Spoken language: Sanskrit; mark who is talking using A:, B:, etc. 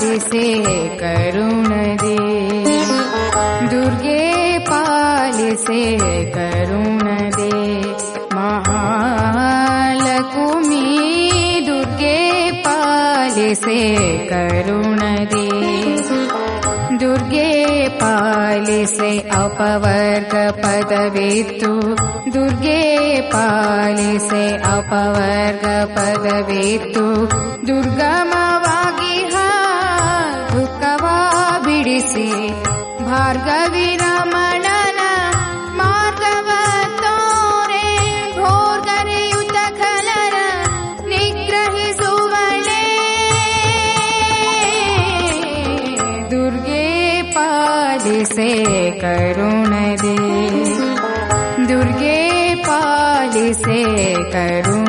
A: जिसे करुण दे। दुर्गे पालसे करुण दे। महकुमि दुर्गे पालसे करुण दे। दुर्गे पालसे अपवर्ग पदवे दुर्गे पालसे अपवर्ग पदवे दुर्गा से। भार्गवी रमणन माधव तोरे भोर्गरयुत खलर निग्रही सुव दुर्गे पलि करुणदे दुर्गे पलि करुण